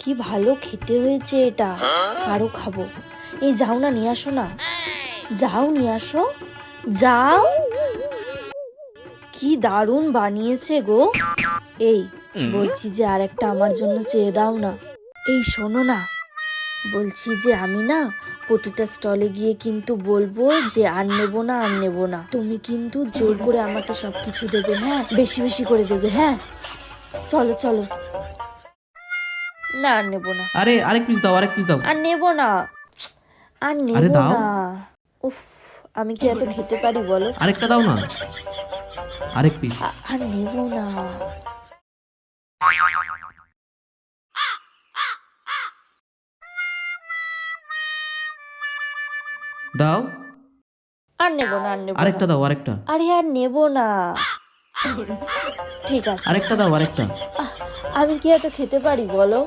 কি ভালো খেতে হয়েছে এটা। আরও খাব। এই যাও না, নিয়ে আসো না। যাও, নিয়ে আসো। যাও। কি দারুণ বানিয়েছে গো। এই, বলছি যে আর একটা আমার জন্য চেয়ে দাও না। এই শোনো না, বলছি যে আমি না প্রতিটা স্টলে গিয়ে কিন্তু বলব যে আর নেব না, আর নেব না। তুমি কিন্তু জোর করে আমাকে সবকিছু দেবে হ্যাঁ? বেশি বেশি করে দেবে হ্যাঁ? চলো চলো। না আর নেব না। আরে আরেক পিস দাও আরেক পিস দাও। আর নেব না। আর নেব না। উফ আমি কি এত খেতে পারি বলো? আরেকটা দাও না। আরেক পিস আর নেব না। দাও। আর নেব না আর নেব আরেকটা দাও আরেকটা। আরে আর নেব না। ঠিক আছে। আরেকটা দাও আরেকটা। আমি কি এত খেতে পারি বলো?